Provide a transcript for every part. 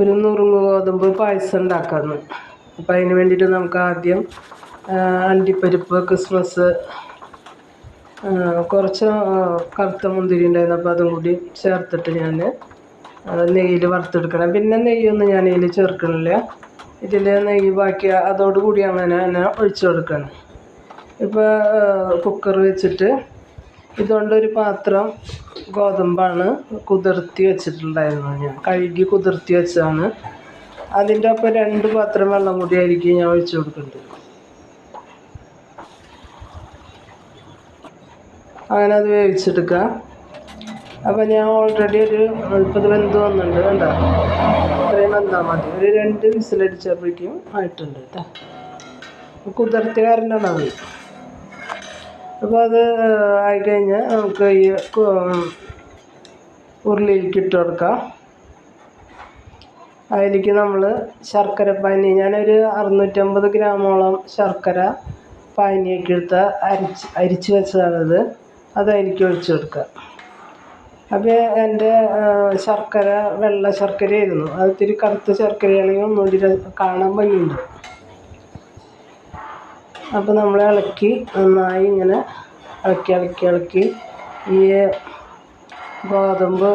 ഒരു നുറുങ്ങ് ഗോതമ്പ് പായസം ഉണ്ടാക്കാമെന്ന് അപ്പോൾ അതിന് വേണ്ടിയിട്ട് നമുക്ക് ആദ്യം അണ്ടിപ്പരിപ്പ് ക്രിസ്മസ് കുറച്ച് കറുത്ത മുന്തിരി ഉണ്ടായിരുന്നു. അപ്പോൾ അതും കൂടി ചേർത്തിട്ട് ഞാൻ നെയ്യിൽ വറുത്തെടുക്കണം. പിന്നെ നെയ്യൊന്നും ഞാൻ ഇതിൽ ചേർക്കണില്ല. ഇതിൽ നെയ്യ് ബാക്കി അതോടുകൂടി അങ്ങനെ തന്നെ ഒഴിച്ചു കൊടുക്കണം. ഇപ്പോൾ കുക്കർ വെച്ചിട്ട് ഇതുകൊണ്ടൊരു പാത്രം ഗോതമ്പാണ് കുതിർത്തി വെച്ചിട്ടുണ്ടായിരുന്നത് ഞാൻ കഴുകി കുതിർത്തി വെച്ചതാണ്. അതിന്റെ ഒപ്പം രണ്ട് പാത്രം വെള്ളം കൂടി ആയിരിക്കും ഞാൻ ഒഴിച്ചു കൊടുക്കേണ്ടത് അങ്ങനെ അത് വേവിച്ചെടുക്കുക. അപ്പം ഞാൻ ഓൾറെഡി ഒരു മുപ്പത് വെന്ത് വന്നിട്ടുണ്ട് കണ്ടോ? ഇത്രയും വെന്താൽ മതി. ഒരു രണ്ട് വിസിലടിച്ചപ്പോഴേക്കും ആയിട്ടുണ്ട് കേട്ടോ കുതിർത്തി കാരണമാണ് അപ്പോൾ അത് ആയിക്കഴിഞ്ഞാൽ നമുക്ക് ഈ ഉരുളിയിലേക്ക് ഇട്ട് കൊടുക്കാം. അതിലേക്ക് നമ്മൾ ശർക്കര പാനി ഞാനൊരു അറുന്നൂറ്റമ്പത് ഗ്രാമോളം ശർക്കര പാനിയൊക്കെ എടുത്ത് അരിച്ച് അരിച്ച് വെച്ചതാണത്. അത് അതിലേക്ക് ഒഴിച്ച് കൊടുക്കുക. അപ്പോൾ എന്റെ ശർക്കര വെള്ള ശർക്കരയായിരുന്നു. അത് ഇത്തിരി കറുത്ത ശർക്കരയാണെങ്കിൽ ഒന്നുകൂടി കാണാൻ ഭംഗിയുണ്ട്. അപ്പോൾ നമ്മൾ ഇളക്കി നന്നായി ഇങ്ങനെ ഇളക്കി ഇളക്കി ഇളക്കി ഈ ഗോതമ്പ്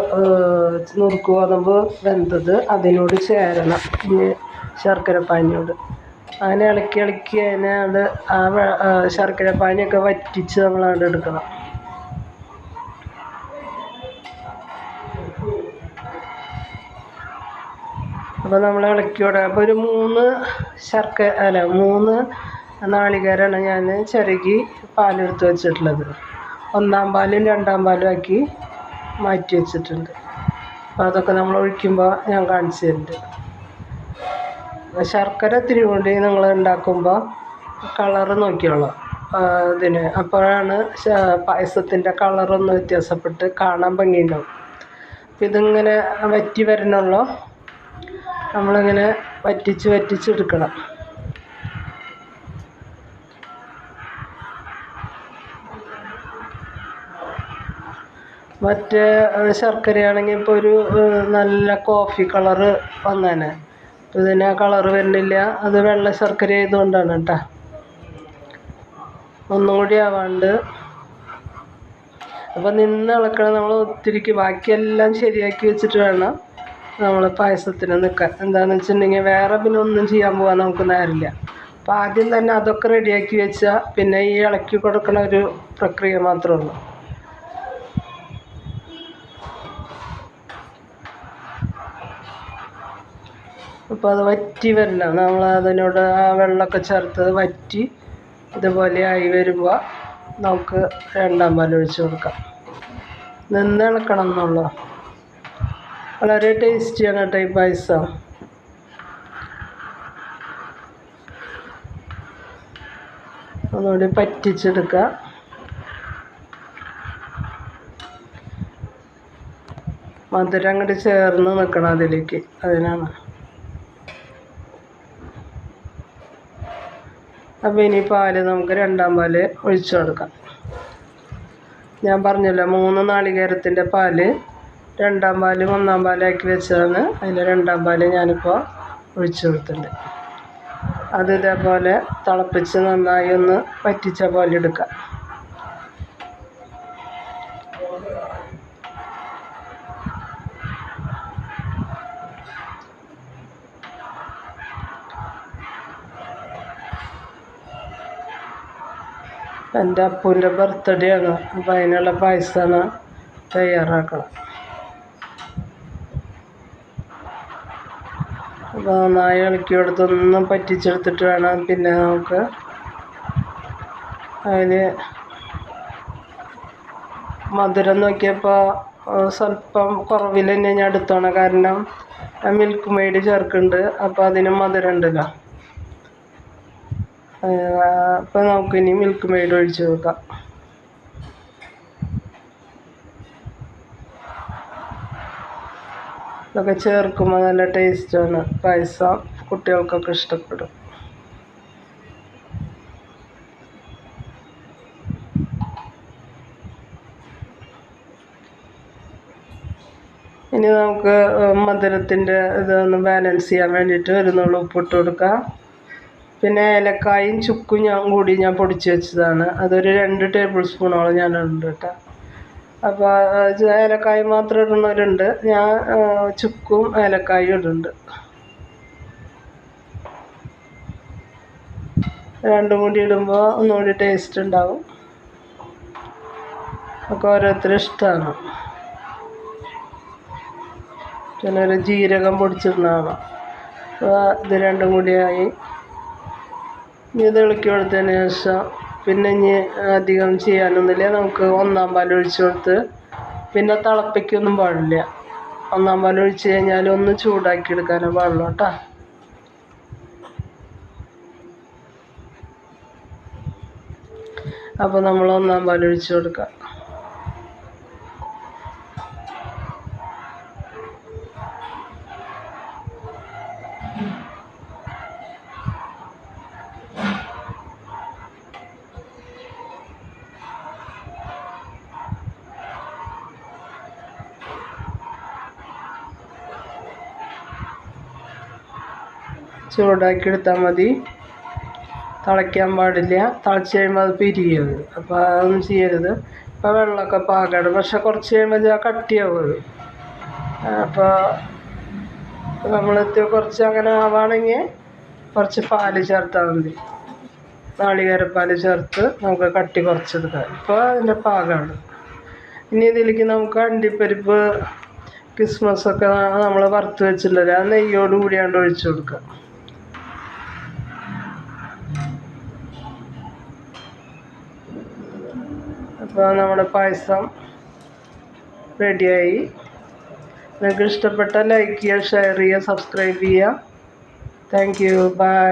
നുറുക്ക് ഗോതമ്പ് വെന്തത് അതിനോട് ചേരണം. ഈ ശർക്കര പാനിയോട്. അങ്ങനെ ഇളക്കി ഇളക്കി അത് ആ ശർക്കര പാനിയൊക്കെ വറ്റിച്ച് നമ്മൾ അവിടെ എടുക്കണം. അപ്പോൾ നമ്മൾ ഇളക്കി കൊടുക്കുക അപ്പോൾ ഒരു മൂന്ന് ശർക്കര അല്ല മൂന്ന് നാളികേരമാണ് ഞാൻ ചിരകി പാലെടുത്ത് വെച്ചിട്ടുള്ളത്. ഒന്നാം പാലും രണ്ടാം പാലും ആക്കി മാറ്റി വെച്ചിട്ടുണ്ട്. അപ്പോൾ അതൊക്കെ നമ്മൾ ഒഴിക്കുമ്പോൾ ഞാൻ കാണിച്ചു തരുന്നുണ്ട് ശർക്കര ഇത്തിരി കൊണ്ട് നിങ്ങൾ ഉണ്ടാക്കുമ്പോൾ കളറ് നോക്കിയോളാം. ഇതിന് അപ്പോഴാണ് പായസത്തിന്റെ കളറൊന്ന് വ്യത്യാസപ്പെട്ട് കാണാൻ ഭംഗിയുണ്ടാവും. അപ്പം ഇതിങ്ങനെ വറ്റി വരണുള്ളൂ. നമ്മളിങ്ങനെ വറ്റിച്ച് വറ്റിച്ചെടുക്കണം മറ്റേ ശർക്കരയാണെങ്കിൽ ഇപ്പോൾ ഒരു നല്ല കോഫി കളറ് വന്നേനെ. അപ്പോൾ ഇതിന് ആ കളറ് വരുന്നില്ല. അത് വെള്ള ശർക്കര ആയതുകൊണ്ടാണ് കേട്ടോ. ഒന്നും കൂടി ആവാണ്ട്. അപ്പോൾ നിന്ന് ഇളക്കണം നമ്മൾ ഒത്തിരിക്ക് ബാക്കിയെല്ലാം ശരിയാക്കി വെച്ചിട്ട് വേണം നമ്മൾ പായസത്തിന് നിൽക്കാൻ എന്താണെന്ന് വെച്ചിട്ടുണ്ടെങ്കിൽ വേറെ പിന്നെ ഒന്നും ചെയ്യാൻ പോകാൻ നമുക്ക് നേരമില്ല. അപ്പോൾ ആദ്യം തന്നെ അതൊക്കെ റെഡിയാക്കി വെച്ചാൽ പിന്നെ ഈ ഇളക്കി കൊടുക്കണ ഒരു പ്രക്രിയ മാത്രമേ ഉള്ളൂ. അപ്പോൾ അത് വറ്റി വരണം നമ്മൾ അതിനോട് ആ വെള്ളമൊക്കെ ചേർത്ത് വറ്റി ഇതുപോലെ ആയി വരുമ്പോൾ നമുക്ക് രണ്ടാം പാൽ ഒഴിച്ച് കൊടുക്കാം. നിന്ന് ഇളക്കണം എന്നുള്ളൂ വളരെ ടേസ്റ്റിയാണ് കേട്ടോ ഈ പായസം. ഒന്നുകൂടി പറ്റിച്ചെടുക്കുക മധുരം അങ്ങോട്ട് ചേർന്ന് നിൽക്കണം അതിലേക്ക്. അതിനാണ്. അപ്പോൾ ഇനി പാൽ നമുക്ക് രണ്ടാം പാൽ ഒഴിച്ചു കൊടുക്കാം. ഞാൻ പറഞ്ഞല്ലോ മൂന്ന് നാളികേരത്തിന്റെ പാൽ രണ്ടാം പാൽ ഒന്നാം പാലാക്കി വെച്ചതാണ്. അതിൽ രണ്ടാം പാൽ ഞാനിപ്പോൾ ഒഴിച്ചു കൊടുത്തിട്ടുണ്ട്. അത് ഇതേപോലെ തിളപ്പിച്ച് നന്നായി ഒന്ന് പറ്റിച്ച പോലെ എടുക്കാം. എന്റെ അപ്പൂന്റെ ബർത്ത്ഡേ ആണ്. അപ്പം അതിനുള്ള പായസമാണ് തയ്യാറാക്കണം. അപ്പോൾ നായ ഇളക്കിയെടുത്തൊന്നും പറ്റിച്ചെടുത്തിട്ട് വേണം. പിന്നെ നമുക്ക് അതിന് മധുരം നോക്കിയപ്പോൾ സ്വല്പം കുറവിൽ തന്നെ ഞാൻ എടുത്തോണം. കാരണം മിൽക്ക് മെയ്ഡ് ചേർക്കുന്നുണ്ട്. അപ്പോൾ അതിന് മധുരം ഉണ്ടല്ലോ. അപ്പോൾ നമുക്കിനി മിൽക്ക് മെയ്ഡ് ഒഴിച്ച് നോക്കാം. ഇതൊക്കെ ചേർക്കുമ്പോൾ നല്ല ടേസ്റ്റാണ് പായസം കുട്ടികൾക്കൊക്കെ ഇഷ്ടപ്പെടും. ഇനി നമുക്ക് മധുരത്തിന്റെ ഇതൊന്ന് ബാലൻസ് ചെയ്യാൻ വേണ്ടിയിട്ട് ഒരു നുള്ളു ഉപ്പിട്ട് കൊടുക്കാം. പിന്നെ ഏലക്കായും ചുക്കും ഞാൻ കൂടി ഞാൻ പൊടിച്ച് വെച്ചതാണ്. അതൊരു രണ്ട് ടേബിൾ സ്പൂണോളം ഞാൻ ഉണ്ട് കേട്ടോ. അപ്പോൾ ഏലക്കായ മാത്രം ഇടുന്നവരുണ്ട്. ഞാൻ ചുക്കും ഏലക്കായും ഇടുന്നുണ്ട്. രണ്ടും കൂടി ഇടുമ്പോൾ ഒന്നുകൂടി ടേസ്റ്റ് ഉണ്ടാവും. ഒക്കെ ഓരോരുത്തരും ഇഷ്ടമാണ് പിന്നെ ഒരു ജീരകം പൊടിച്ചിടുന്നതാണ്. അപ്പോൾ ഇത് രണ്ടും കൂടിയായി ഇത് ഇളക്കി കൊടുത്തതിന് ശേഷം പിന്നെ ഇനി അധികം ചെയ്യാനൊന്നുമില്ല. നമുക്ക് ഒന്നാം പാൽ ഒഴിച്ച് കൊടുത്ത് പിന്നെ തിളപ്പിക്കൊന്നും പാടില്ല. ഒന്നാം പാൽ ഒഴിച്ച് കഴിഞ്ഞാൽ ഒന്ന് ചൂടാക്കി എടുക്കാനേ പാടുള്ളൂ കേട്ടോ. അപ്പോൾ നമ്മൾ ഒന്നാം പാൽ ഒഴിച്ച് കൊടുക്കാം. ചൂടാക്കി എടുത്താൽ മതി. തിളയ്ക്കാൻ പാടില്ല. തിളച്ച് കഴിയുമ്പോൾ അത് പിരിയത് അപ്പോൾ അതൊന്നും ചെയ്യരുത്. ഇപ്പോൾ വെള്ളമൊക്കെ പാകണം. പക്ഷെ കുറച്ച് കഴിയുമ്പോൾ ഇത് കട്ടിയാവും അപ്പോൾ നമ്മൾ കുറച്ച് അങ്ങനെ ആവുകയാണെങ്കിൽ കുറച്ച് പാൽ ചേർത്താൽ മതി. നാളികേരപ്പാൽ ചേർത്ത് നമുക്ക് കട്ടി കുറച്ചെടുക്കാം. ഇപ്പോൾ അതിന്റെ പാകമാണ് ഇനി ഇതിലേക്ക് നമുക്ക് അണ്ടിപ്പരിപ്പ് ക്രിസ്മസ് ഒക്കെ നമ്മൾ വറുത്ത് വെച്ചിട്ടുള്ളത്. ആ നെയ്യോട് കൂടിയാണ്ട് ഒഴിച്ചു കൊടുക്കുക അപ്പോൾ നമ്മുടെ പായസം റെഡിയായി നിങ്ങൾക്ക് ഇഷ്ടപ്പെട്ടാൽ ലൈക്ക് ചെയ്യുക ഷെയർ ചെയ്യുക സബ്സ്ക്രൈബ് ചെയ്യുക. Thank you by